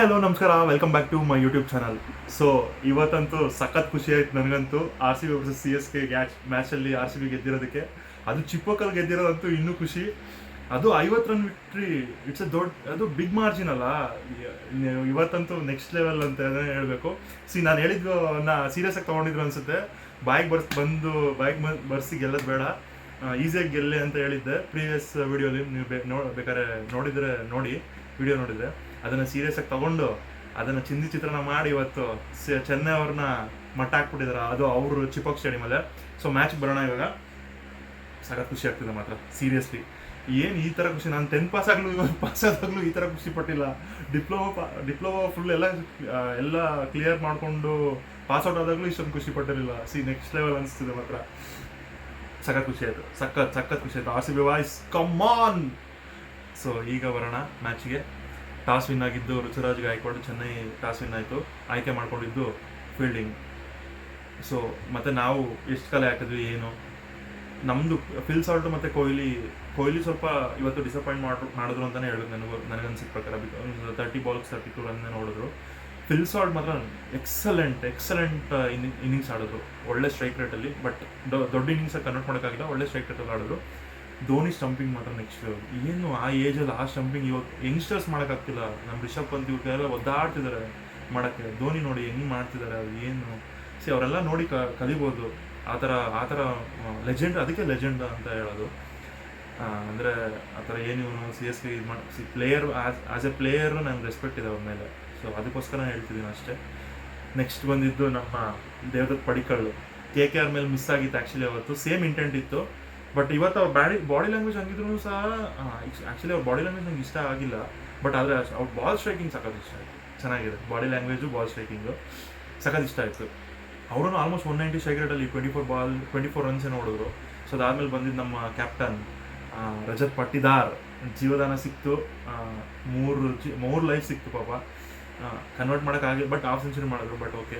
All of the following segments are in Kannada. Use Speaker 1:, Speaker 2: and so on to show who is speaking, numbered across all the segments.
Speaker 1: ಹಲೋ ನಮಸ್ಕಾರ. Welcome back to my YouTube channel so ಇವತ್ತಂತೂ ಸಖತ್ ಖುಷಿ ಆಯ್ತು ನನಗಂತೂ. R C B versus C S K ಗ್ಯಾಚ್ ಮ್ಯಾಚಲ್ಲಿ ಆರ್ ಸಿ ಬಿ ಗೆದ್ದಿರೋದಕ್ಕೆ. ಅದು ಚಿಪ್ಪೋಕಲ್ಲಿ ಗೆದ್ದಿರೋದಂತೂ ಇನ್ನೂ ಖುಷಿ. ಅದು ಐವತ್ತು ರನ್ ವಿಕ್ಟ್ರಿ ಇಟ್ಸ್ ಅ ದೊಡ್ಡ, ಅದು ಬಿಗ್ ಮಾರ್ಜಿನ್ ಅಲ್ಲ. ಇವತ್ತಂತೂ ನೆಕ್ಸ್ಟ್ ಲೆವೆಲ್ ಅಂತ ಹೇಳಬೇಕು. ಸಿ ನಾನು ಹೇಳಿದ್ದು ನಾ ಸೀರಿಯಸ್ ಆಗಿ ತೊಗೊಂಡಿದ್ರು ಅನ್ಸುತ್ತೆ. ಬೈಕ್ ಬರ್ಸ್, ಬಂದು ಬೈಕ್ ಬರ್ಸಿ ಗೆಲ್ಲೋದು ಬೇಡ. ಈಸಿಯಾಗಿ ಗೆಲ್ಲೆ ಅಂತ ಹೇಳಿದ್ದೆ. ಪ್ರೀವಿಯಸ್ ವಿಡಿಯೋಲಿ ನೀವು ಬೇಕಾದ್ರೆ ನೋಡಿದರೆ ನೋಡಿ. ವಿಡಿಯೋ ನೋಡಿದರೆ. ಅದನ್ನು ಸೀರಿಯಸ್ ಆಗಿ ತಗೊಂಡು ಅದನ್ನು ಚಿಂದಿ ಚಿತ್ರಣ ಮಾಡಿ ಇವತ್ತು ಚೆನ್ನೈ ಅವ್ರನ್ನ ಮಟ್ಟ ಹಾಕ್ಬಿಟ್ಟಿದ್ದಾರೆ ಅದು ಅವರು ಚಿಪಕ್ ಸ್ಟೇಡಿಯಮಲ್ಲೇ ಸೊ ಮ್ಯಾಚ್ ಬರೋಣ ಇವಾಗ. ಸಖತ್ ಖುಷಿ ಆಗ್ತಿದೆ ಮಾತ್ರ ಸೀರಿಯಸ್ಲಿ ಏನು ಈ ಥರ ಖುಷಿ? ನಾನು ಟೆಂತ್ ಪಾಸ್ ಆಗಲು ಪಾಸ್ ಆದಾಗಲೂ ಈ ಥರ ಖುಷಿ ಪಟ್ಟಿಲ್ಲ. ಡಿಪ್ಲೊಮಾ ಡಿಪ್ಲೊಮಾ ಫುಲ್ ಎಲ್ಲ ಎಲ್ಲ ಕ್ಲಿಯರ್ ಮಾಡಿಕೊಂಡು ಪಾಸ್ಔಟ್ ಆದಾಗಲೂ ಇಷ್ಟೊಂದು ಖುಷಿ ಪಟ್ಟಿರಲಿಲ್ಲ. ಸಿ ನೆಕ್ಸ್ಟ್ ಲೆವೆಲ್ ಅನಿಸ್ತಿದೆ ಮಾತ್ರ. ಸಖತ್ ಖುಷಿ ಆಯಿತು. ಸಖತ್ ಸಖತ್ ಖುಷಿ ಆಯಿತು. R C B voice come on so ಈಗ ಬರೋಣ ಮ್ಯಾಚ್ಗೆ ಟಾಸ್ ವಿನ್ ಆಗಿದ್ದು ಋತುರಾಜ್ ಗಾಯಕ್ವಾಡ್ ಚೆನ್ನೈ ಟಾಸ್ ವಿನ್ ಆಯಿತು. ಆಯ್ಕೆ ಮಾಡ್ಕೊಂಡಿದ್ದು ಫೀಲ್ಡಿಂಗ್. ಸೊ ಮತ್ತೆ ನಾವು ಎಷ್ಟು ಕಲೆ ಹಾಕಿದ್ವಿ, ಏನು? ನಮ್ಮದು ಫಿಲ್ ಸಾಲ್ಟ್ ಮತ್ತು ಕೊಹ್ಲಿ ಕೊಹ್ಲಿ ಸ್ವಲ್ಪ ಇವತ್ತು ಡಿಸಪಾಯಿಂಟ್ ಮಾಡಿ, ಮಾಡಿದ್ರು ಅಂತಲೇ ಹೇಳಿದ್ರು ನನಗೂ, ನನಗನ್ಸಿದ ಪ್ರಕಾರ. Because thirty balls thirty two run ನೋಡಿದ್ರು. ಫಿಲ್ ಸಾಲ್ಟ್ ಮಾತ್ರ ಎಕ್ಸಲೆಂಟ್ ಎಕ್ಸಲೆಂಟ್ ಇನ್ನಿಂಗ್ಸ್ ಆಡಿದ್ರು. ಒಳ್ಳೆ ಸ್ಟ್ರೈಕ್ ರೇಟಲ್ಲಿ ಬಟ್ ದೊಡ್ಡ ಇನ್ನಿಂಗ್ಸ್ ಕನ್ವರ್ಟ್ ಮಾಡೋಕ್ಕಾಗಿಲ್ಲ, ಒಳ್ಳೆ ಸ್ಟ್ರೈಕ್ ರೇಟಲ್ಲಿ ಆಡಿದ್ರು. ಧೋನಿ ಸ್ಟಂಪಿಂಗ್ ಮಾತ್ರ ನೆಕ್ಸ್ಟ್ ಏನು ಆ ಏಜಲ್ಲಿ ಆ ಸ್ಟಂಪಿಂಗ್ ಇವಾಗ ಯಂಗ್ಸ್ಟರ್ಸ್ ಮಾಡೋಕ್ಕಾಗ್ತಿಲ್ಲ. ನಮ್ಮ ರಿಷಬ್ ಪಂತ್ ಇವ್ರಿಗೆಲ್ಲ ಒದ್ದಾಡ್ತಿದ್ದಾರೆ ಮಾಡೋಕ್ಕೆ. ಧೋನಿ ನೋಡಿ ಹೆಂಗೆ ಮಾಡ್ತಿದ್ದಾರೆ ಅದು ಏನು? ಸಿ, ಅವರೆಲ್ಲ ನೋಡಿ ಕ, ಕಲಿಬೋದು. ಆ ಥರ ಆ ಥರ ಲೆಜೆಂಡ್ ಅದಕ್ಕೆ ಲೆಜೆಂಡ್ ಅಂತ ಹೇಳೋದು. ಅಂದರೆ ಆ ಥರ ಏನು ಇವನು ಸಿ ಎಸ್ ಕೆ ಇದು ಮಾಡಿ ಪ್ಲೇಯರ್ ಆಸ್ ಎ ಪ್ಲೇಯರು ನಂಗೆ ರೆಸ್ಪೆಕ್ಟ್ ಇದೆ ಅವ್ರ ಮೇಲೆ. ಸೊ ಅದಕ್ಕೋಸ್ಕರ ಹೇಳ್ತಿದ್ದೀನಿ ಅಷ್ಟೇ. ನೆಕ್ಸ್ಟ್ ಬಂದಿದ್ದು ನಮ್ಮ Devdutt Padikkal K K R ಮೇಲೆ ಮಿಸ್ ಆಗಿತ್ತು ಆ್ಯಕ್ಚುಲಿ ಅವತ್ತು. ಸೇಮ್ ಇಂಟೆಂಟ್ ಇತ್ತು. ಬಟ್ ಇವತ್ತು ಅವ್ರ ಬಾಡಿ ಬಾಡಿ ಲ್ಯಾಂಗ್ವೇಜ್ ಹಂಗಿದ್ರು ಸಹ ಆ್ಯಕ್ಚುಲಿ ಅವ್ರ ಬಾಡಿ ಲ್ಯಾಂಗ್ವೇಜ್ ನಂಗೆ ಇಷ್ಟ ಆಗಿಲ್ಲ. ಬಟ್ ಆದರೆ ಅವ್ರ ಬಾಲ್ ಸ್ಟ್ರೈಕಿಂಗ್ ಸಖತ್ ಇಷ್ಟ ಆಯಿತು. ಚೆನ್ನಾಗಿದೆ. ಬಾಡಿ ಲ್ಯಾಂಗ್ವೇಜು ಬಾಲ್ ಸ್ಟ್ರೈಕಿಂಗು ಸಖತ್ ಇಷ್ಟ ಆಯಿತು. ಅವರು almost one ninety strike twenty four ball twenty four ರನ್ಸೇ ನೋಡಿದ್ರು. ಸೊ ಅದಾದ್ಮೇಲೆ ಬಂದಿದ್ದು ನಮ್ಮ ಕ್ಯಾಪ್ಟನ್ ರಜತ್ ಪಟ್ಟಿದಾರ್. ಜೀವದಾನ ಸಿಕ್ತು. ಮೂರು ಜಿ, ಮೂರು ಲೈಫ್ ಸಿಕ್ತು ಪಾಪ. ಕನ್ವರ್ಟ್ ಮಾಡೋಕ್ಕಾಗಿಲ್ಲ ಬಟ್ ಹಾಫ್ ಸೆಂಚುರಿ ಮಾಡಿದ್ರು ಬಟ್ ಓಕೆ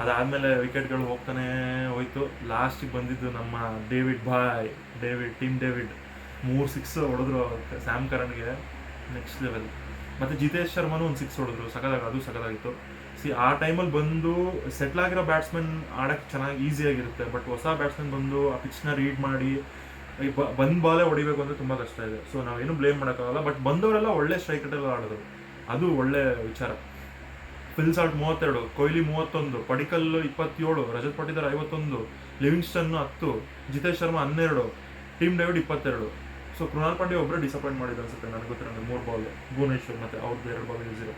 Speaker 1: ಅದಾದಮೇಲೆ ವಿಕೆಟ್ಗಳು ಹೋಗ್ತಾನೆ ಹೋಯ್ತು. ಲಾಸ್ಟಿಗೆ ಬಂದಿದ್ದು ನಮ್ಮ ಡೇವಿಡ್ ಬಾಯ್ ಡೇವಿಡ್ ಟೀಮ್ ಡೇವಿಡ್ ಮೂರು ಸಿಕ್ಸ್ ಹೊಡೆದ್ರು ಸ್ಯಾಮ್ ಕರಣ್ಗೆ ನೆಕ್ಸ್ಟ್ ಲೆವೆಲ್ ಮತ್ತು ಜಿತೇಶ್ ಶರ್ಮನು ಒಂದು ಸಿಕ್ಸ್ ಹೊಡೆದ್ರು. ಸಕಲಾಗಿ ಅದು ಸಕದಾಗಿತ್ತು. ಸಿ ಆ ಟೈಮಲ್ಲಿ ಬಂದು ಸೆಟ್ಲ್ ಆಗಿರೋ ಬ್ಯಾಟ್ಸ್ಮನ್ ಆಡೋಕ್ಕೆ ಚೆನ್ನಾಗಿ ಈಸಿಯಾಗಿರುತ್ತೆ ಬಟ್ ಹೊಸ ಬ್ಯಾಟ್ಸ್ಮನ್ ಬಂದು ಆ ಪಿಚ್ನ ರೀಡ್ ಮಾಡಿ ಬಂದ್ ಬಾಲೇ ಹೊಡಿಬೇಕು ಅಂದರೆ ತುಂಬ ಕಷ್ಟ ಇದೆ. ಸೊ ನಾವೇನು ಬ್ಲೇಮ್ ಮಾಡೋಕ್ಕಾಗಲ್ಲ. ಬಟ್ ಬಂದವರೆಲ್ಲ ಒಳ್ಳೆ ಸ್ಟ್ರೈಕ್ ಆಡೋದು ಅದು ಒಳ್ಳೆ ವಿಚಾರ. ಫಿಲ್ ಸಾಲ್ಟ್ ಮೂವತ್ತೆರಡು, ಕೊಹ್ಲಿ ಮೂವತ್ತೊಂದು ಪಡಿಕಲ್ ಇಪ್ಪತ್ತೇಳು, ರಜತ್ ಪಟ್ಟಿದಾರ್ ಐವತ್ತೊಂದು ಲಿವಿಂಗ್ಸ್ಟನ್ ಹತ್ತು, ಜಿತೇಶ್ ಶರ್ಮಾ ಹನ್ನೆರಡು, ಟೀಮ್ ಡೇವಿಡ್ ಇಪ್ಪತ್ತೆರಡು. ಸೊ ಕೃಣಾಲ್ ಪಾಂಡೆ ಒಬ್ಬರೇ ಡಿಸಪಾಯಿಂಟ್ ಮಾಡಿದ್ರು ಅನ್ಸುತ್ತೆ ನನಗೆ ಗೊತ್ತಿರೋದು ಮೂರು ಬಾಲ್ ಭುವನೇಶ್ವರ್ ಮತ್ತೆ ಅವ್ರದ್ದು ಎರಡು ಬಾಲ್ ಇಳಿಸಿರೋ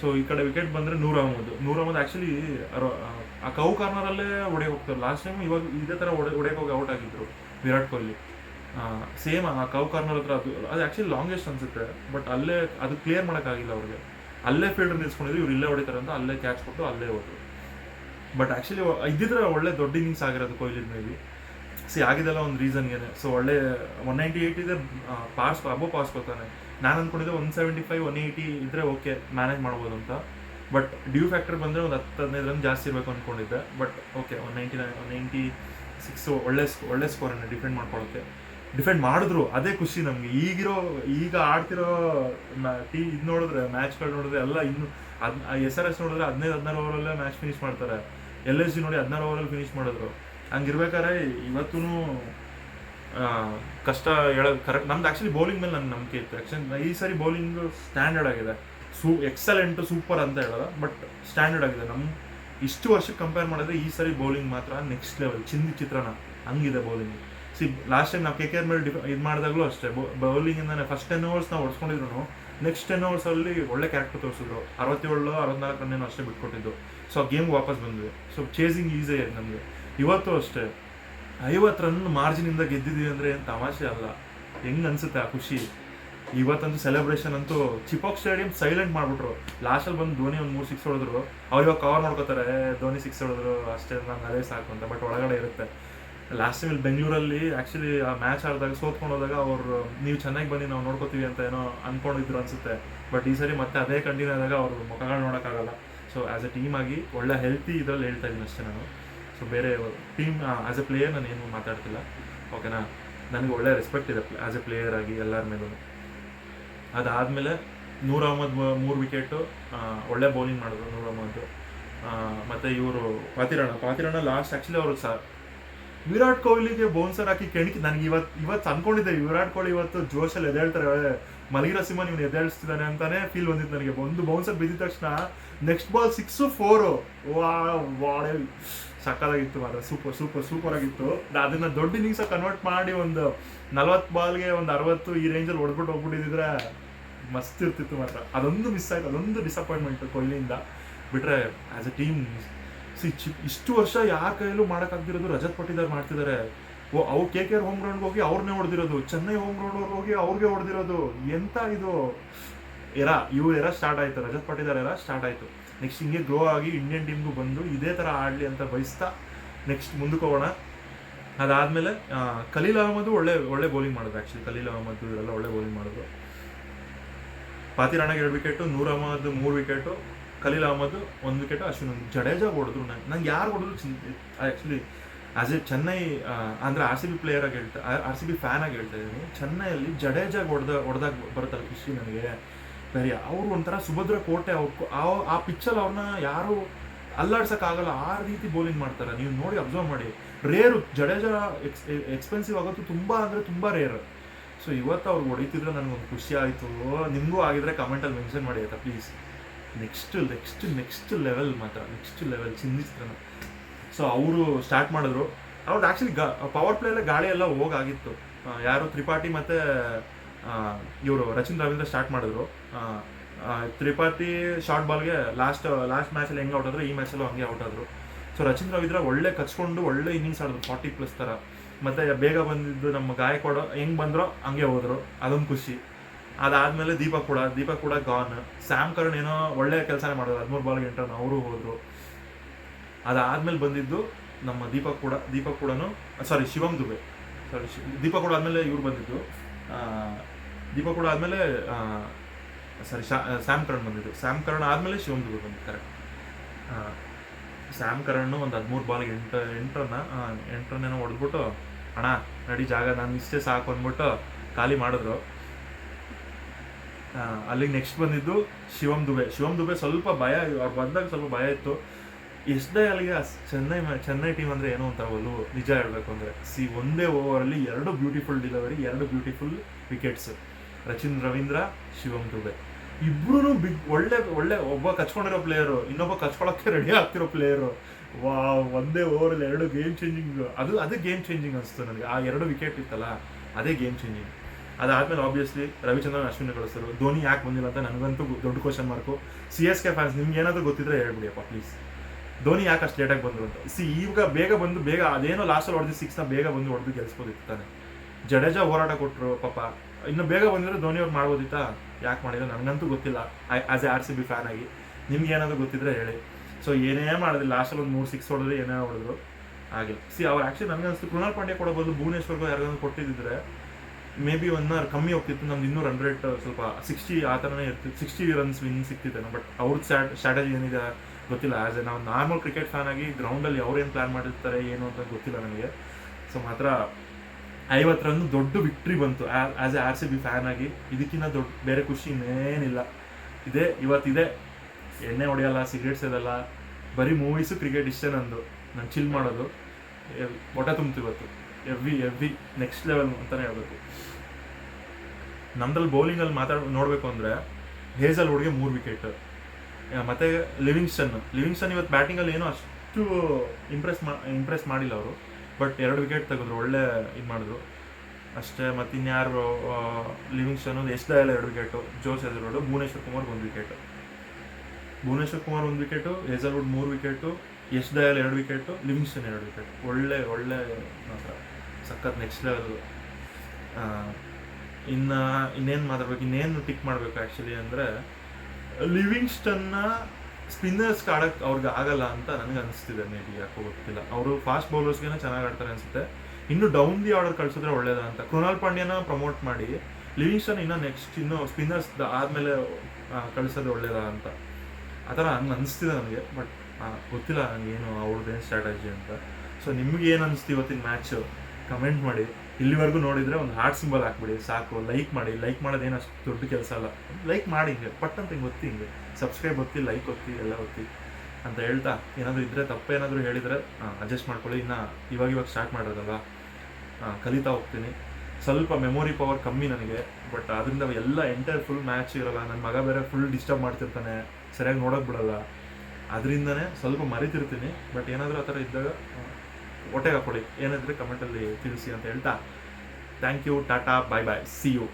Speaker 1: ಸೊ ಈ ಕಡೆ ವಿಕೆಟ್ ಬಂದರೆ Noor Ahmad Noor Ahmad actually ಆ ಕೌ ಕಾರ್ನರಲ್ಲೇ ಹೊಡೆಯಕ್ಕೆ ಹೋಗ್ತಾರೆ. ಲಾಸ್ಟ್ ಟೈಮ್ ಇವಾಗ ಇದೇ ಥರ ಹೊಡೆ ಒಡೆಗೆ ಹೋಗಿ ಔಟ್ ಆಗಿದ್ರು ವಿರಾಟ್ ಕೊಹ್ಲಿ. ಸೇಮ್ ಆ ಕೌ ಕಾರ್ನರ್ ಹತ್ರ ಅದು ಅದು ಆ್ಯಕ್ಚುಲಿ ಲಾಂಗೆಸ್ಟ್ ಅನಿಸುತ್ತೆ ಬಟ್ ಅಲ್ಲೇ ಅದು ಕ್ಲಿಯರ್ ಮಾಡೋಕ್ಕಾಗಿಲ್ಲ ಅವ್ರಿಗೆ. ಅಲ್ಲೇ ಫೀಲ್ಡರ್ ನಿಲ್ಸ್ಕೊಂಡಿದ್ರು, ಇವ್ರು ಇಲ್ಲೇ ಹೊಡಿತಾರೆ ಅಂತ ಅಲ್ಲೇ ಕ್ಯಾಚ್ ಕೊಟ್ಟು ಅಲ್ಲೇ ಹೋದ್ರು ಬಟ್ ಆ್ಯಕ್ಚುಲಿ ಇದ್ದಿದ್ರೆ ಒಳ್ಳೆ ದೊಡ್ಡ ಇನ್ನಿಂಗ್ಸ್ ಆಗಿರೋದು ಕೊಹ್ಲಿ ಮೇಬಿ ಸಿ ಆಗಿದೆಲ್ಲ ಒಂದು ರೀಸನ್ಗೇನೆ ಸೊ ಒಳ್ಳೆ ಒನ್ ನೈಂಟಿ ಏಯ್ಟ್ ಇದೆ ಪಾಸ್ ಅಬೋ ಪಾಸ್ ಕೊಡ್ತಾನೆ. ನಾನು ಅಂದ್ಕೊಂಡಿದ್ದೆ one seventy five one eighty ಇದ್ದರೆ ಓಕೆ ಮ್ಯಾನೇಜ್ ಮಾಡ್ಬೋದು ಅಂತ. ಬಟ್ ಡ್ಯೂ ಫ್ಯಾಕ್ಟರ್ ಬಂದರೆ ಒಂದು ಹತ್ತು, ಹದಿನೈದು ರನ್ ಜಾಸ್ತಿ ಇರಬೇಕು ಅಂದ್ಕೊಂಡಿದ್ದೆ but okay one ninety nine one ninety six ಒಳ್ಳೆ ಒಳ್ಳೆ ಸ್ಕೋರನ್ನು ಡಿಫೆಂಡ್ ಮಾಡ್ಕೊಳ್ಳೋಕ್ಕೆ ಡಿಫೆಂಡ್ ಮಾಡಿದ್ರು, ಅದೇ ಖುಷಿ ನಮಗೆ. ಈಗಿರೋ, ಈಗ ಆಡ್ತಿರೋ ಟಿ, ಇದು ನೋಡಿದ್ರೆ, ಮ್ಯಾಚ್ಗಳು ನೋಡಿದ್ರೆ ಎಲ್ಲ ಇನ್ನು ಎಸ್ ಆರ್ ಎಸ್ ನೋಡಿದ್ರೆ ಹದಿನೈದು, ಹದಿನಾರು ಓವರಲ್ಲೇ ಮ್ಯಾಚ್ ಫಿನಿಶ್ ಮಾಡ್ತಾರೆ. ಎಲ್ ಎಸ್ ಜಿ ನೋಡಿ ಹದಿನಾರು ಓವರಲ್ಲಿ ಫಿನಿಶ್ ಮಾಡಿದ್ರು. ಹಂಗಿರ್ಬೇಕಾದ್ರೆ ಇವತ್ತೂ ಕಷ್ಟ ಹೇಳೋದು ಕರೆಕ್ಟ್ ನಮ್ದು ಆ್ಯಕ್ಚುಲಿ ಬೌಲಿಂಗ್ ಮೇಲೆ ನನ್ನ ನಂಬಿಕೆ ಇತ್ತು. ಆ್ಯಕ್ಚುಲಿ ಈ ಸರಿ ಬೌಲಿಂಗ್ ಸ್ಟ್ಯಾಂಡರ್ಡ್ ಆಗಿದೆ. ಸೂ ಎಕ್ಸಲೆಂಟ್ ಸೂಪರ್ ಅಂತ ಹೇಳೋದು ಬಟ್ ಸ್ಟ್ಯಾಂಡರ್ಡ್ ಆಗಿದೆ. ನಮ್ಮ ಇಷ್ಟು ವರ್ಷಕ್ಕೆ ಕಂಪೇರ್ ಮಾಡಿದ್ರೆ ಈ ಸರಿ ಬೌಲಿಂಗ್ ಮಾತ್ರ ನೆಕ್ಸ್ಟ್ ಲೆವೆಲ್ ಚಿಂದಿ ಚಿತ್ರಣ. ಹಂಗಿದೆ ಬೌಲಿಂಗ್ ಸಿ ಲಾಸ್ಟ್ ಟೈಮ್ ನಾವು ಕೆ ಕೆ ಆರ್ ಮೇಲೆ ಡಿಫ್ ಇದು ಮಾಡಿದಾಗಲೂ ಅಷ್ಟೇ. ಬೌಲಿಂಗಿಂದನೇ ಫಸ್ಟ್ ಟೆನ್ ಓವರ್ಸ್ ನಾವು ಹೊಡ್ಸ್ಕೊಂಡಿದ್ರು. ನೆಕ್ಸ್ಟ್ ಟೆನ್ ಓವರ್ಸಲ್ಲಿ ಒಳ್ಳೆ ಕ್ಯಾರೆಕ್ಟರ್ ತೋರಿಸಿದ್ರು. ಅರವತ್ತೇಳು ಅರವತ್ನಾಲ್ಕು ರನ್ನೇನು ಅಷ್ಟೇ ಬಿಟ್ಕೊಟ್ಟಿದ್ದು. ಸೊ ಆ ಗೇಮ್ ವಾಪಸ್ ಬಂದ್ವಿ. ಸೊ ಚೇಸಿಂಗ್ ಈಸಿ ಆಯ್ತು ನಮಗೆ. ಇವತ್ತು ಅಷ್ಟೇ. ಐವತ್ತು ರನ್ ಮಾರ್ಜಿನಿಂದ ಗೆದ್ದಿದ್ದೀವಿ ಅಂದರೆ ಏನು ತಮಾಷೆ ಅಲ್ಲ. ಹೆಂಗ್ ಅನ್ಸುತ್ತೆ ಆ ಖುಷಿ? ಇವತ್ತಂತೂ ಸೆಲೆಬ್ರೇಷನ್ ಅಂತೂ ಚಿಪಾಕ್ ಸ್ಟೇಡಿಯಂ ಸೈಲೆಂಟ್ ಮಾಡ್ಬಿಟ್ರು. ಲಾಸ್ಟಲ್ಲಿ ಬಂದು ಧೋನಿ ಒಂದು ಮೂರು ಸಿಕ್ಸ್ ಹೊಡೆದ್ರು. ಅವ್ರು ಇವಾಗ ಕವರ್ ಮಾಡ್ಕೋತಾರೆ. ಧೋನಿ ಸಿಕ್ಸ್ ಹೊಡೆದ್ರು. ಅಷ್ಟೇ, ನಾನು ಅದೇ ಸಾಕು ಅಂತ. ಬಟ್ ಒಳಗಡೆ ಇರುತ್ತೆ. ಲಾಸ್ಟ್ ಟೈಮ್ ಬೆಂಗಳೂರಲ್ಲಿ ಆ್ಯಕ್ಚುಲಿ ಆ ಮ್ಯಾಚ್ ಆಡಿದಾಗ, ಸೋತ್ಕೊಂಡು ಹೋದಾಗ ಅವ್ರು, ನೀವು ಚೆನ್ನಾಗಿ ಬನ್ನಿ, ನಾವು ನೋಡ್ಕೋತೀವಿ ಅಂತ ಏನೋ ಅನ್ಕೊಂಡಿದ್ರು ಅನ್ಸುತ್ತೆ. ಬಟ್ ಈ ಸರಿ ಮತ್ತೆ ಅದೇ ಕಂಟಿನ್ಯೂ ಆದಾಗ ಅವ್ರ ಮುಖಗಳು ನೋಡೋಕ್ಕಾಗಲ್ಲ. ಸೊ ಆ್ಯಸ್ ಎ ಟೀಮ್ ಆಗಿ ಒಳ್ಳೆ ಹೆಲ್ತಿ ಇದರಲ್ಲಿ ಹೇಳ್ತಾ ಇದ್ದೀನಿ ಅಷ್ಟೇ ನಾನು. ಸೊ ಬೇರೆ ಟೀಮ್ ಆ್ಯಸ್ ಎ ಪ್ಲೇಯರ್ ನಾನು ಏನು ಮಾತಾಡ್ತಿಲ್ಲ. ಓಕೆನಾ ನನಗೆ ಒಳ್ಳೆ ರೆಸ್ಪೆಕ್ಟ್ ಇದೆ ಆ್ಯಸ್ ಎ ಪ್ಲೇಯರ್ ಆಗಿ ಎಲ್ಲರ ಮೇಲೂ. ಅದಾದಮೇಲೆ ನೂರ ಅಹಮದ್ ಮೂರು ವಿಕೆಟು ಒಳ್ಳೆ ಬೌಲಿಂಗ್ ಮಾಡಿದ್ರು ನೂರ ಅಹಮದ್ದು ಮತ್ತು ಇವರು ಪಾತಿರಣ. ಪಾತಿರಣ ಲಾಸ್ಟ್ ಆ್ಯಕ್ಚುಲಿ ಅವರು ಸ ವಿರಾಟ್ ಕೊಹ್ಲಿಗೆ ಬೌನ್ಸರ್ ಹಾಕಿ ಕೆಣಕಿ, ನನಗೆ ಇವತ್ತು ಇವತ್ತು ಅನ್ಕೊಂಡಿದ್ದೆ, ವಿರಾಟ್ ಕೊಹ್ಲಿ ಇವತ್ತು ಜೋಶಲ್ಲಿ ಎದ್ದೇಳ್ತಾರೆ ಮಲಗಿರೋ ಸಿಂಹ ನೀವು ಎದ್ದೇಳಿಸ್ತಿದ್ದಾನೆ ಅಂತಾನೆ ಫೀಲ್ ಬಂದಿತ್ತು ನನಗೆ. ಒಂದು ಬೌನ್ಸರ್ ಬಿದ್ದಿದ ತಕ್ಷಣ ನೆಕ್ಸ್ಟ್ ಬಾಲ್ ಸಿಕ್ಸು ಫೋರು ವಾ, ವಾಡೆ ಸಕ್ಕದಾಗಿತ್ತು ಮಾತ್ರ ಸೂಪರ್ ಸೂಪರ್ ಸೂಪರ್ ಆಗಿತ್ತು. ಅದನ್ನ ದೊಡ್ಡ ಇನ್ನಿಂಗ್ಸ ಕನ್ವರ್ಟ್ ಮಾಡಿ ಒಂದು ನಲ್ವತ್ತು ಬಾಲ್ಗೆ ಒಂದು ಅರವತ್ತು ಈ ರೇಂಜಲ್ಲಿ ಹೊಡ್ಬಿಟ್ಟು ಹೋಗ್ಬಿಟ್ಟಿದ್ರೆ ಮಸ್ತ್ ಇರ್ತಿತ್ತು ಮಾತ್ರ ಅದೊಂದು ಮಿಸ್ ಆಯ್ತು, ಅದೊಂದು ಡಿಸಪಾಯಿಂಟ್ಮೆಂಟ್ ಕೊಹ್ಲಿಯಿಂದ. ಬಿಟ್ರೆ ಆಸ್ ಎ ಟೀಮ್ ಇಷ್ಟು ವರ್ಷ ಯಾರ ಕೈಯಲ್ಲೂ ಮಾಡೋಕ್ಕಾಗ್ದಿರೋದು ರಜತ್ ಪಟ್ಟಿದಾರ್ ಮಾಡ್ತಿದ್ದಾರೆ ಓ, ಅವ್ರು ಕೆ ಕೆ ಆರ್ ಹೋಮ್ ಗ್ರೌಂಡ್ಗೆ ಹೋಗಿ ಅವ್ರನ್ನೇ ಹೊಡೆದಿರೋದು. ಚೆನ್ನೈ ಹೋಮ್ ಗ್ರೌಂಡ್ ಹೋಗಿ ಅವ್ರಿಗೆ ಹೊಡೆದಿರೋದು. ಎಂತ ಇದು? ಎರ, ಇವ್ರ ಎರ ಸ್ಟಾರ್ಟ್ ಆಯ್ತು. ರಜತ್ ಪಟ್ಟಿದಾರ್ ಎರ ಸ್ಟಾರ್ಟ್ ಆಯ್ತು. ನೆಕ್ಸ್ಟ್ ಹಿಂಗೆ ಗ್ರೋ ಆಗಿ ಇಂಡಿಯನ್ ಟೀಮ್ಗೂ ಬಂದು ಇದೇ ಥರ ಆಡಲಿ ಅಂತ ಬಯಸ್ತಾ ನೆಕ್ಸ್ಟ್ ಮುಂದಕ್ಕೆ ಹೋಗೋಣ ಅದಾದಮೇಲೆ ಕಲೀಲ್ ಅಹಮದ್ ಒಳ್ಳೆ ಒಳ್ಳೆ ಬೌಲಿಂಗ್ ಮಾಡಿದ್ರು ಆ್ಯಕ್ಚುಲಿ ಕಲೀಲ್ ಅಹಮದ್ ಇವರೆಲ್ಲ ಒಳ್ಳೆ ಬೌಲಿಂಗ್ ಮಾಡಿದ್ರು ಪಾತಿರಾಣಗೆ ಎರಡು ವಿಕೆಟು ನೂರ್ ಅಹಮದ್ ಮೂರು ವಿಕೆಟು ಖಲೀಲ್ ಅಹಮದ್ ಒಂದು ವಿಕೆಟ್, ಅಶ್ವಿನ್ ಒಂದು ಜಡೇಜಾ ಹೊಡೆದ್ರು. ನಂಗೆ ನಂಗೆ ಯಾರು ಹೊಡೆದ್ರು ಆ್ಯಕ್ಚುಲಿ ಆಸ್ ಎ ಚೆನ್ನೈ ಅಂದರೆ ಆರ್ ಸಿ ಬಿ ಪ್ಲೇಯರ್ ಆಗಿ ಹೇಳ್ತಾ ಆರ್ ಸಿ ಬಿ ಫ್ಯಾನ್ ಆಗಿ ಹೇಳ್ತಾ ಇದ್ದೀನಿ ಚೆನ್ನೈಯಲ್ಲಿ ಜಡೇಜಾಗಿ ಹೊಡೆದ ಹೊಡೆದಾಗ ಬರುತ್ತಲ್ಲ ಖುಷಿ ನನಗೆ. ಸರಿ ಅವರು ಒಂಥರ ಸುಭದ್ರ ಕೋಟೆ ಅವ್ರು ಆ- ಆ ಪಿಚ್ಚಲ್ಲಿ ಅವ್ರನ್ನ ಯಾರು ಅಲ್ಲಾಡ್ಸೋಕ್ಕಾಗಲ್ಲ. ಆ ರೀತಿ ಬೌಲಿಂಗ್ ಮಾಡ್ತಾರೆ. ನೀವು ನೋಡಿ ಅಬ್ಸರ್ವ್ ಮಾಡಿ. ರೇರು ಜಡೇಜಾ ಎಕ್ಸ್ ಎಕ್ಸ್ಪೆನ್ಸಿವ್ ಆಗೋದು ತುಂಬ ಅಂದರೆ ತುಂಬ ರೇರ್ ಸೊ ಇವತ್ತು ಅವ್ರು ಹೊಡಿತಿದ್ರೆ ನನಗೊಂದು ಖುಷಿ ಆಯಿತು. ನಿಮಗೂ ಆಗಿದ್ರೆ ಕಮೆಂಟಲ್ಲಿ ಮೆನ್ಷನ್ ಮಾಡಿ ಆಯ್ತಾ please next next next level ಮಾತ್ರ ನೆಕ್ಸ್ಟ್ ಲೆವೆಲ್ ಚಿಂದಿಸ್ತಾನೆ ಸೊ ಅವರು ಸ್ಟಾರ್ಟ್ ಮಾಡಿದ್ರು. ಅವ್ರು ಆ್ಯಕ್ಚುಲಿ ಗಾ ಪವರ್ ಪ್ಲೇಯಲ್ಲೇ ಗಾಳಿ ಎಲ್ಲ ಹೋಗಾಗಿತ್ತು. ಯಾರು ತ್ರಿಪಾಠಿ ಮತ್ತು ಇವರು ರಚಿನ್ ರವೀಂದ್ರ ಸ್ಟಾರ್ಟ್ ಮಾಡಿದ್ರು. ತ್ರಿಪಾಠಿ ಶಾರ್ಟ್ ಬಾಲ್ಗೆ ಲಾಸ್ಟ್ ಲಾಸ್ಟ್ ಮ್ಯಾಚಲ್ಲಿ ಹೆಂಗೆ ಔಟ್ ಆದ್ರು, ಈ ಮ್ಯಾಚಲ್ಲೂ ಹಂಗೆ ಔಟ್ ಆದರು. ಸೊ ರಚಿನ್ ರವೀಂದ್ರ ಒಳ್ಳೆ ಕಚ್ಕೊಂಡು, ಒಳ್ಳೆ ಇನ್ನಿಂಗ್ಸ್ ಆಡಿದ್ರು ಫಾರ್ಟಿ ಪ್ಲಸ್ ಥರ. ಮತ್ತು ಬೇಗ ಬಂದಿದ್ದು ನಮ್ಮ ಗಾಯಕ್ವಾಡ, ಹೆಂಗ್ ಬಂದರೋ ಹಂಗೆ ಹೋದರು. ಅದೊಂದು ಖುಷಿ. ಅದಾದ್ಮೇಲೆ ದೀಪ ಕೂಡ ದೀಪ ಕೂಡ ಗಾನ್ ಸ್ಯಾಮ್ ಕರಣ್ ಏನೋ ಒಳ್ಳೆ ಕೆಲಸನೇ ಮಾಡೋದು ಹದಿಮೂರು ಬಾಲ್ಗೆ ಎಂಟು ಅವರು ಹೋದ್ರು. ಅದಾದ್ಮೇಲೆ ಬಂದಿದ್ದು ನಮ್ಮ ದೀಪ ಕೂಡ, ದೀಪಕ್ ಕೂಡ ಸಾರಿ ಶಿವಮ್ ದುಬೆ. ಸಾರಿ ದೀಪಕ್ ಕೂಡ ಆದಮೇಲೆ ಇವ್ರು ಬಂದಿದ್ದು. ದೀಪ ಕೂಡ ಆದಮೇಲೆ ಸಾರಿ ಸ್ಯಾಮ್ ಕರಣ್ ಬಂದಿದ್ದು. ಸ್ಯಾಮ್ ಕರಣ್ ಆದಮೇಲೆ ಶಿವಮ್ ದುಬೆ ಬಂದಿದ್ದು ಕರೆಕ್ಟ್ ಸ್ಯಾಮ್ ಕರಣ್ ಒಂದು ಹದಿಮೂರು ಬಾಲ್ಗೆ ಎಂಟು ಎಂಟರನ್ನ ಎಂಟರನ್ನೇನೋ ಹೊಡೆದ್ಬಿಟ್ಟು, ಅಣ್ಣ, ನಡಿ ಜಾಗ, ನಾನು ಇಷ್ಟೇ ಸಾಕು ಅಂದ್ಬಿಟ್ಟು ಖಾಲಿ ಮಾಡಿದ್ರು. ಅಲ್ಲಿಗೆ ನೆಕ್ಸ್ಟ್ ಬಂದಿದ್ದು ಶಿವಮ್ ದುಬೆ. ಶಿವಮ್ ದುಬೆ ಸ್ವಲ್ಪ ಭಯ, ಅವ್ರು ಬಂದಾಗ ಸ್ವಲ್ಪ ಭಯ ಇತ್ತು. ಎಷ್ಟೇ ಅಲ್ಲಿಗೆ? ಚೆನ್ನೈ ಚೆನ್ನೈ ಟೀಮ್ ಅಂದ್ರೆ ಏನೋ ಅಂತ ನಿಜ ಹೇಳಬೇಕು ಅಂದ್ರೆ, ಸಿ ಒಂದೇ ಓವರಲ್ಲಿ ಎರಡು ಬ್ಯೂಟಿಫುಲ್ ಡಿಲವರಿ ಎರಡು ಬ್ಯೂಟಿಫುಲ್ ವಿಕೆಟ್ಸ್ ರಚಿನ್, ರವೀಂದ್ರ ಶಿವಮ್ ದುಬೆ. ಇಬ್ರು ಬಿಗ್ ಒಳ್ಳೆ ಒಳ್ಳೆ, ಒಬ್ಬ ಕಚ್ಕೊಂಡಿರೋ ಪ್ಲೇಯರು ಇನ್ನೊಬ್ಬ ಕಚ್ಕೊಳಕ್ಕೆ ರೆಡಿ ಆಗ್ತಿರೋ ಪ್ಲೇಯರು ವಾ ಒಂದೇ ಓವರಲ್ಲಿ ಎರಡು ಗೇಮ್ ಚೇಂಜಿಂಗ್ ಅದು, ಅದೇ ಗೇಮ್ ಚೇಂಜಿಂಗ್ ಅನಿಸ್ತು ನನಗೆ. ಆ ಎರಡು ವಿಕೆಟ್ ಇತ್ತಲ್ಲ, ಅದೇ ಗೇಮ್ ಚೇಂಜಿಂಗ್ ಅದಾದ್ಮೇಲೆ ಆಬ್ವಿಯಸ್ಲಿ ರವಿಚಂದ್ರನ್ ಅಶ್ವಿನ್ ಕಳಿಸಿದ್ರು ಧೋನಿ ಯಾಕೆ ಬಂದಿಲ್ಲ ಅಂತ ನನಗಂತೂ ದೊಡ್ಡ question mark C S K fans ನಿಮ್ಗೆ ಏನಾದರೂ ಗೊತ್ತಿದ್ರೆ ಹೇಳ್ಬಿಡಿಯಪ್ಪ ಪ್ಲೀಸ್ ಧೋನಿ ಯಾಕೆ ಅಷ್ಟು ಲೇಟಾಗಿ ಬಂದರು ಅಂತ. ಸಿ ಈಗ ಬೇಗ ಬಂದು ಬೇಗ ಅದೇನೋ ಲಾಸ್ಟಲ್ಲಿ ಹೊಡೆದು ಸಿಕ್ಸ್ನ ಬೇಗ ಬಂದು ಹೊಡೆದು ಗೆಲ್ಸ್ಬೋದಿತ್ತು ತಾನೆ. ಜಡೇಜಾ ಹೋರಾಟ ಕೊಟ್ಟರು ಪಾಪ. ಇನ್ನು ಬೇಗ ಬಂದಿದ್ರೆ ಧೋನಿ ಅವ್ರು ಮಾಡ್ಬೋದಿತ್ತಾ? ಯಾಕೆ ಮಾಡಿದ್ರು ನನಗಂತೂ ಗೊತ್ತಿಲ್ಲ. As a R C B fan ಆಗಿ. ನಿಮ್ಗೆ ಏನಾದರೂ ಗೊತ್ತಿದ್ರೆ ಹೇಳಿ. ಸೊ ಏನೇ ಮಾಡಿದ್ರು ಲಾಸ್ಟಲ್ಲಿ ಒಂದು ಮೂರು ಸಿಕ್ಸ್ ಹೊಡೆದ್ರು, ಏನೇ ಹೊಡೆದ್ರು, ಹಾಗೆ. ಸಿ ಅವ್ರು ಆ್ಯಕ್ಚುಲಿ ನನಗೆ ಅನಿಸ್ತು ಕೃಣಾಲ್ ಪಾಂಡ್ಯ ಕೊಡೋ ಬದಲು ಭುವನೇಶ್ವರ್ಗೂ ಯಾರಿಗಾದ್ರು ಕೊಟ್ಟಿದ್ದಿದ್ರೆ ಮೇ ಬಿ ಒನ್ ಅವರ್ ಕಮ್ಮಿ ಹೋಗ್ತಿತ್ತು ನಮ್ದು ಇನ್ನೂ ರನ್ ರೇಟ್ ಸ್ವಲ್ಪ ಸಿಕ್ಸ್ಟಿ ಆ ಥರನೇ ಇರ್ತಿತ್ತು ಸಿಕ್ಸ್ಟಿ ರನ್ಸ್ ವಿನ್ ಸಿಕ್ತಿತ್ತೇನೋ ಬಟ್ ಅವ್ರದ್ದು ಸ್ಟ್ರಾಟಜಿ ಏನಿದೆ ಗೊತ್ತಿಲ್ಲ. ಆ್ಯಸ್ ಎ ನಾವು ನಾರ್ಮಲ್ ಕ್ರಿಕೆಟ್ ಫ್ಯಾನ್ ಆಗಿ ಗ್ರೌಂಡಲ್ಲಿ ಅವ್ರೇನು ಪ್ಲಾನ್ ಮಾಡಿರ್ತಾರೆ, ಏನು ಅಂತ ಗೊತ್ತಿಲ್ಲ ನನಗೆ ಸೊ ಮಾತ್ರ ಐವತ್ತು ರನ್ ದೊಡ್ಡ ವಿಕ್ಟ್ರಿ ಬಂತು. As a R C B fan ಆಗಿ ಇದಕ್ಕಿಂತ ದೊಡ್ಡ, ಬೇರೆ ಖುಷಿ ಇನ್ನೇನಿಲ್ಲ. ಇದೆ ಇವತ್ತಿದೆ ಎಣ್ಣೆ ಹೊಡೆಯಲ್ಲ ಸಿಗರೇಟ್ಸ್ ಇದೆಲ್ಲ ಬರೀ ಮೂವೀಸು ಕ್ರಿಕೆಟ್ ಇಷ್ಟೇ ನಂದು. ನಾನು ಚಿಲ್ ಮಾಡೋದು. ಹೊಟ್ಟೆ ತುಂಬ್ತು ಇವತ್ತು. ಎವ್ವಿ ಎವ್ವಿ ನೆಕ್ಸ್ಟ್ ಲೆವೆಲ್ ಅಂತಲೇ ಹೇಳ್ಬೇಕು. ನಮ್ದ್ರಲ್ಲಿ ಬೌಲಿಂಗಲ್ಲಿ ಮಾತಾಡ್, ನೋಡಬೇಕು ಅಂದರೆ ಹೇಸಲ್ ಹುಡ್ಗೆ ಮೂರು ವಿಕೆಟ್ ಮತ್ತು ಲಿವಿಂಗ್ಸನ್ ಲಿವಿಂಗ್ಸನ್ ಇವತ್ತು ಬ್ಯಾಟಿಂಗಲ್ಲಿ ಏನೋ ಅಷ್ಟು ಇಂಪ್ರೆಸ್ ಮಾ ಇಂಪ್ರೆಸ್ ಮಾಡಿಲ್ಲ ಅವರು. ಬಟ್ ಎರಡು ವಿಕೆಟ್ ತೆಗೆದ್ರು, ಒಳ್ಳೆ ಇದು ಮಾಡಿದ್ರು. ಅಷ್ಟೇ ಮತ್ತು ಇನ್ಯಾರು ಲಿವಿಂಗ್ಸನ್ ಎಸ್ ಎಲ್ಲ ಎರಡು ವಿಕೆಟು ಜೋಸ್ ಹೆಸರುಡು ಭುವನೇಶ್ವರ್ ಕುಮಾರ್ ಒಂದು ವಿಕೆಟ್ ಭುವನೇಶ್ವರ್ ಕುಮಾರ್ ಒಂದು ವಿಕೆಟು ಹೇಸಲ್ವುಡ್ ಮೂರು ವಿಕೆಟು ಎಸ್ ದಯಾಲ್ ಎರಡು ವಿಕೆಟು ಲಿವಿಂಗ್ಸ್ಟನ್ ಎರಡು ವಿಕೆಟ್ ಒಳ್ಳೆ ಒಳ್ಳೆ ಮಾತ್ರ. ಸಖತ್ ನೆಕ್ಸ್ಟ್ ಲೆವೆಲ್ ಇನ್ನು, ಇನ್ನೇನು ಮಾತಾಡ್ಬೇಕು ಇನ್ನೇನು ಟಿಕ್ ಮಾಡಬೇಕು ಆ್ಯಕ್ಚುಲಿ ಅಂದರೆ ಲಿವಿಂಗ್ಸ್ಟನ್ನ ಸ್ಪಿನ್ನರ್ಸ್ಗೆ ಆಡೋಕ್ಕೆ ಅವ್ರಿಗೆ ಆಗಲ್ಲ ಅಂತ ನನಗೆ ಅನಿಸ್ತಿದೆ ಮೇ ಬಿ ಯಾಕೋ ಗೊತ್ತಿಲ್ಲ. ಅವರು ಫಾಸ್ಟ್ ಬೌಲರ್ಸ್ಗೆನೇ ಚೆನ್ನಾಗಿ ಆಡ್ತಾರೆ ಅನಿಸುತ್ತೆ. ಇನ್ನು ಡೌನ್ ದಿ ಆರ್ಡರ್ ಕಳಿಸಿದ್ರೆ ಒಳ್ಳೇದ ಅಂತ. ಕೃಣಾಲ್ ಪಾಂಡ್ಯನ ಪ್ರಮೋಟ್ ಮಾಡಿ ಲಿವಿಂಗ್ಸ್ಟನ್ ಇನ್ನೂ ನೆಕ್ಸ್ಟ್ ಇನ್ನು ಸ್ಪಿನ್ನರ್ಸ್ ಆದಮೇಲೆ ಕಳಿಸೋದು ಒಳ್ಳೇದ ಅಂತ. ಆ ಥರ ಹಂಗೆ ಅನಿಸ್ತಿದೆ ನನಗೆ ಬಟ್ ಗೊತ್ತಿಲ್ಲ ನನಗೇನು ಅವ್ರದ್ದೇನು ಸ್ಟ್ರಾಟಜಿ ಅಂತ. ಸೊ ನಿಮ್ಗೆ ಏನು ಅನಿಸ್ತು ಇವತ್ತಿನ ಮ್ಯಾಚು ಕಮೆಂಟ್ ಮಾಡಿ, ಇಲ್ಲಿವರೆಗೂ ನೋಡಿದರೆ ಒಂದು ಹಾರ್ಟ್ ಸಿಂಬಲ್ ಹಾಕ್ಬಿಡಿ, ಸಾಕು ಲೈಕ್ ಮಾಡಿ ಲೈಕ್ ಮಾಡೋದೇನು ಅಷ್ಟು ದೊಡ್ಡ ಕೆಲಸ ಅಲ್ಲ. ಲೈಕ್ ಮಾಡಿ ಹಿಂಗೆ, ಪಟ್ ಅಂತ ಹಿಂಗೆ ಒತ್ತಿ ಹಿಂಗೆ ಸಬ್ಸ್ಕ್ರೈಬ್ ಒತ್ತಿ ಲೈಕ್ ಒತ್ತಿ, ಎಲ್ಲ ಒತ್ತಿ ಅಂತ ಹೇಳ್ತಾ, ಏನಾದರೂ ಇದ್ದರೆ ತಪ್ಪೇನಾದರೂ ಹೇಳಿದರೆ ಅಡ್ಜಸ್ಟ್ ಮಾಡ್ಕೊಳ್ಳಿ. ಇನ್ನು ಇವಾಗ ಇವಾಗ ಸ್ಟಾರ್ಟ್ ಮಾಡೋದಲ್ಲ ಕಲಿತಾ ಹೋಗ್ತೀನಿ. ಸ್ವಲ್ಪ ಮೆಮೊರಿ ಪವರ್ ಕಮ್ಮಿ ನನಗೆ ಬಟ್ ಅದರಿಂದ ಎಲ್ಲ ಎಂಟೈರ್ ಫುಲ್ ಮ್ಯಾಚ್ ಇರಲ್ಲ. ನನ್ನ ಮಗ ಬೇರೆ ಫುಲ್ ಡಿಸ್ಟರ್ಬ್ ಮಾಡ್ತಿರ್ತಾನೆ, ಸರಿಯಾಗಿ ನೋಡೋಕೆ ಬಿಡಲ್ಲ. ಅದರಿಂದನೇ ಸ್ವಲ್ಪ ಮರಿತಿರ್ತೀನಿ ಬಟ್ ಏನಾದರೂ ಆ ಥರ ಇದ್ದಾಗ ಹೊಟ್ಟೆಗೆ ಹಾಕೊಳ್ಳಿ ಏನಿದ್ರೆ ಕಮೆಂಟಲ್ಲಿ ತಿಳಿಸಿ ಅಂತ ಹೇಳ್ತಾ. Thank you tata bye bye see you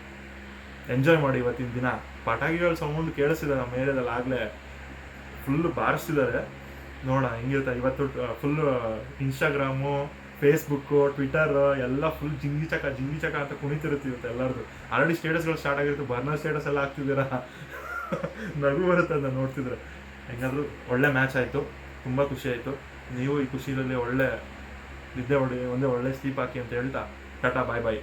Speaker 1: enjoy ಮಾಡಿ ಇವತ್ತಿನ ದಿನ. ಪಟಾಕಿಗಳ ಸೌಂಡ್ ಕೇಳಿಸಿದೆ ನಮ್ಮ ಏರಿಯಾದಲ್ಲಿ ಆಗಲೇ. ಫುಲ್ ಬಾರಿಸ್ತಿದ್ದಾರೆ. ನೋಡೋಣ ಹೆಂಗಿರುತ್ತೆ ಇವತ್ತು ಫುಲ್ ಇನ್ಸ್ಟಾಗ್ರಾಮು ಫೇಸ್ಬುಕ್ಕು ಟ್ವಿಟರ್ ಎಲ್ಲ ಫುಲ್ ಜಿಂಗಿ ಚಕ ಜಿಂಗಿ ಚಕ ಅಂತ ಕುಣಿತಿರುತ್ತೆ ಇವತ್ತು ಎಲ್ಲರದು. ಆಲ್ರೆಡಿ ಸ್ಟೇಟಸ್ಗಳು ಸ್ಟಾರ್ಟ್ ಆಗಿರುತ್ತೆ. ಬರ್ನರ್ ಸ್ಟೇಟಸ್ ಎಲ್ಲ ಹಾಕ್ತಿದ್ದೀರಾ? ನಗು ಬರುತ್ತೆ ಅಂತ ನೋಡ್ತಿದ್ರೆ. ಹೆಂಗಾದ್ರೂ ಒಳ್ಳೆ ಮ್ಯಾಚ್ ಆಯಿತು. ತುಂಬ ಖುಷಿ ಆಯಿತು. ನೀವು ಈ ಖುಷಿಯಲ್ಲಿ ಒಳ್ಳೆ ನಿದ್ದೆ ಹೊಡಿ ಒಂದೇ ಒಳ್ಳೆ ಸ್ಲೀಪ್ ಹಾಕಿ ಅಂತ ಹೇಳ್ತಾ ಟಾಟಾ ಬಾಯ್ ಬಾಯ್